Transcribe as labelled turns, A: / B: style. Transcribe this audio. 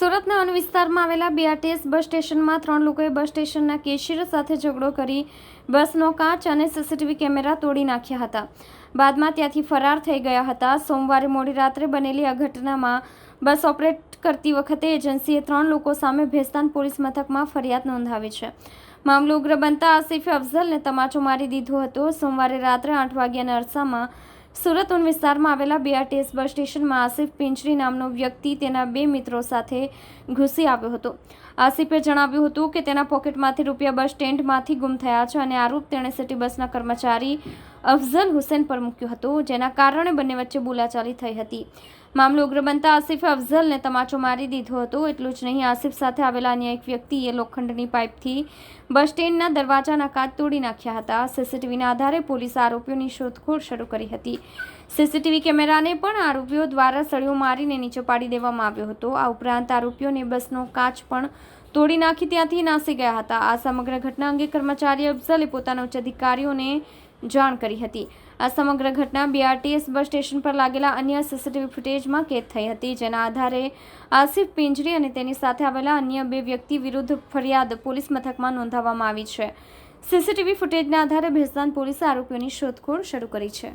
A: સુરતના અન વિસ્તારમાં આવેલા બીઆરટીએસ બસ સ્ટેશનમાં ત્રણ લોકોએ બસ સ્ટેશનના કેશિયર સાથે ઝઘડો કરી બસનો કાચ અને સીસીટીવી કેમેરા તોડી નાખ્યા હતા. બાદમાં ત્યાંથી ફરાર થઈ ગયા હતા. સોમવારે મોડી રાત્રે બનેલી આ ઘટનામાં બસ ઓપરેટ કરતી વખતે એજન્સીએ ત્રણ લોકો સામે ભેસ્તાન પોલીસ મથકમાં ફરિયાદ નોંધાવી છે. મામલો ઉગ્ર બનતા આસિફે અફઝલને તમાચો મારી દીધો હતો. સોમવારે રાત્રે આઠ વાગ્યાના અરસામાં સુરત ઉન વિસ્તારમાં આવેલા બીઆરટીએસ બસ સ્ટેશનમાં આસિફ પિંચરી નામનો વ્યક્તિ તેના બે મિત્રો સાથે ઘૂસી આવ્યો હતો. આસિફે જણાવ્યું હતું કે તેના પોકેટમાંથી રૂપિયા બસ સ્ટેન્ડમાંથી ગુમ થયા છે અને આરોપ તેણે સિટી બસના કર્મચારી અફઝલ હુસેન પર મૂક્યો હતો, જેના કારણે બંને વચ્ચે બોલાચાલી થઈ હતી. મામલો ઉગ્ર બનતા આસિફે અફઝલને તમાચો મારી દીધો હતો. એટલું જ નહીં, આસિફ સાથે આવેલા અન્ય એક વ્યક્તિએ લોખંડની પાઇપથી બસ સ્ટેન્ડના દરવાજાના કાચ તોડી નાખ્યા હતા. સીસીટીવીના આધારે પોલીસ આરોપીઓની શોધખોળ શરૂ કરી હતી. સીસીટીવી કેમેરાને પણ આરોપીઓ દ્વારા સળિયો મારીને નીચે પાડી દેવામાં આવ્યો હતો. આ ઉપરાંત આરોપીઓને બસનો કાચ પણ તોડી નાખી ત્યાંથી નાસી ગયા હતા. આ સમગ્ર ઘટના અંગે કર્મચારી અફઝલે પોતાના ઉચ્ચ અધિકારીઓને જાણ કરી હતી. આ સમગ્ર ઘટના બીઆરટીએસ બસ સ્ટેશન પર લાગેલા અન્ય સીસીટીવી ફૂટેજમાં કેદ થઈ હતી. જેના આધારે આસિફ પિંજરી અને તેની સાથે આવેલા અન્ય બે વ્યક્તિ વિરુદ્ધ ફરિયાદ પોલીસ મથકમાં નોંધાવવામાં આવી છે. સીસીટીવી ફૂટેજના આધારે ભેસ્તાન પોલીસે આરોપીઓની શોધખોળ શરૂ કરી છે.